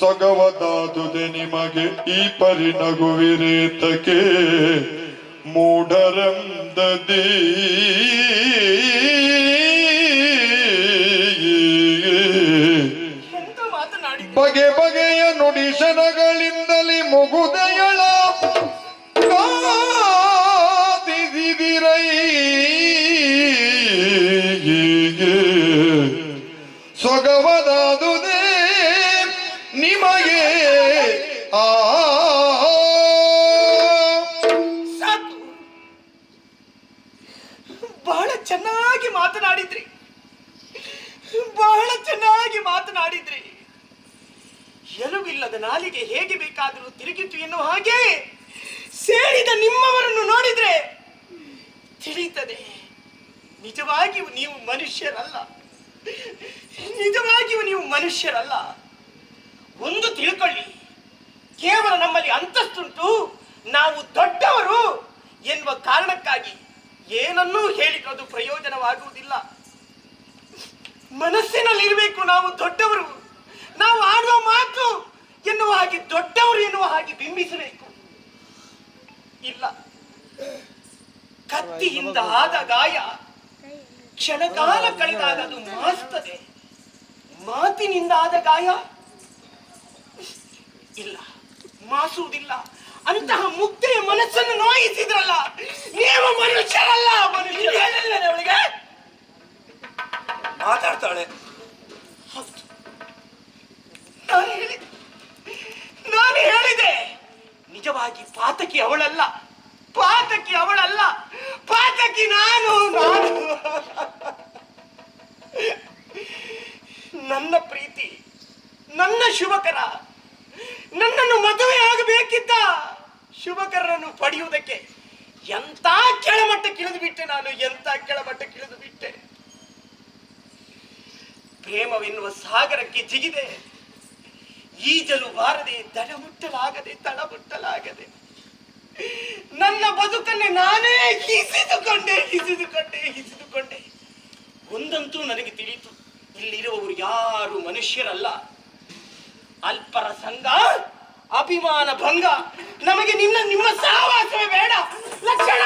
ಸೊಗವದಾದುದೆ ನಿಮಗೆ ಈ ಪರಿ ನಗುವಿರೇತಕ್ಕೆ ಮೂಢರಂದದಿ ಬಗೆ ಬಗೆಯ ನುಡಿಸನಗಳಿಂದಲೇ ಮುಗುದೆಯಳ ಕಾದಿದಿರೈ ಚೆನ್ನಾಗಿ ಮಾತನಾಡಿದ್ರಿ. ಬಹಳ ಚೆನ್ನಾಗಿ ಮಾತನಾಡಿದ್ರಿ. ಎಲುವಿಲ್ಲದ ನಾಲಿಗೆ ಹೇಗೆ ಬೇಕಾದರೂ ತಿರುಗಿತು ಎನ್ನುವ ಹಾಗೆ ಸೇರಿದ ನಿಮ್ಮವರನ್ನು ನೋಡಿದ್ರೆ ತಿಳಿತದೆ. ನಿಜವಾಗಿಯೂ ನೀವು ಮನುಷ್ಯರಲ್ಲ. ನಿಜವಾಗಿಯೂ ನೀವು ಮನುಷ್ಯರಲ್ಲ. ಒಂದು ತಿಳ್ಕೊಳ್ಳಿ. ಕೇವಲ ನಮ್ಮಲ್ಲಿ ಅಂತಸ್ತುಂಟು. ನಾವು ದೊಡ್ಡವರು ಎನ್ನುವ ಕಾರಣಕ್ಕಾಗಿ ಏನನ್ನೂ ಹೇಳಿಕೊಳ್ಳೋದು ಪ್ರಯೋಜನವಾಗುವುದಿಲ್ಲ. ಮನಸ್ಸಿನಲ್ಲಿರಬೇಕು ನಾವು ದೊಡ್ಡವರು. ನಾವು ಆಡುವ ಮಾತು ಎನ್ನುವ ಹಾಗೆ ದೊಡ್ಡವರು ಎನ್ನುವ ಹಾಗೆ ಬಿಂಬಿಸಬೇಕು. ಇಲ್ಲ. ಕತ್ತಿಯಿಂದ ಆದ ಗಾಯ ಕ್ಷಣಕಾಲ ಕಳೆದಾಗ ಅದು ಮಾಸ್ತದೆ. ಮಾತಿನಿಂದ ಆದ ಗಾಯ ಇಲ್ಲ. ಮಾಸುವುದಿಲ್ಲ. ಅಂತಹ ಮುಕ್ತಿಯ ಮನಸ್ಸನ್ನು ನೋಯಿಸಿದ್ರಲ್ಲ, ನೀವು ಮನುಷ್ಯರಲ್ಲ ಮನುಷ್ಯರಲ್ಲ ಅವಳಿಗೆ? ಮಾತಾಡ್ತಾಳೆ. ನಾನು ಹೇಳಿದೆ. ನಿಜವಾಗಿ ಪಾತಕಿ ಅವಳಲ್ಲ. ಪಾತಕಿ ಅವಳಲ್ಲ. ಪಾತಕಿ ನಾನು ನಾನು. ನನ್ನ ಪ್ರೀತಿ, ನನ್ನ ಶುಭಕರ, ನನ್ನನ್ನು ಮದುವೆ ಆಗಬೇಕಿದ್ದ ಶುಭಕರನನ್ನು ಪಡೆಯುವುದಕ್ಕೆ ಎಂತ ಕೆಳಮಟ್ಟಕ್ಕೆ ಇಳಿದು ಬಿಟ್ಟೆ ನಾನು, ಎಂತ ಕೆಳಮಟ್ಟಕ್ಕೆ ಇಳಿದು ಬಿಟ್ಟೆ ಪ್ರೇಮವೆನ್ನುವ ಸಾಗರಕ್ಕೆ ಜಿಗಿದೆ. ಈಜಲು ಬಾರದೆ ದಡ ಮುಟ್ಟಲಾಗದೆ ತಳ ಮುಟ್ಟಲಾಗದೆ. ನನ್ನ ಬದುಕನ್ನೇ ನಾನೇ ಹಿಸಿದುಕೊಂಡೆ ಹಿಸಿದುಕೊಂಡೆ ಹಿಸಿದುಕೊಂಡೆ ಒಂದಂತೂ ನನಗೆ ತಿಳಿಯಿತು, ಇಲ್ಲಿರುವವರು ಯಾರು ಮನುಷ್ಯರಲ್ಲ. ಅಲ್ಪರ ಸಂಘ, ಅಭಿಮಾನ ಭಂಗ. ನಮಗೆ ನಿನ್ನ ನಿಮ್ಮ ಸಹವಾಸವೇ ಬೇಡ. ಲಕ್ಷಣ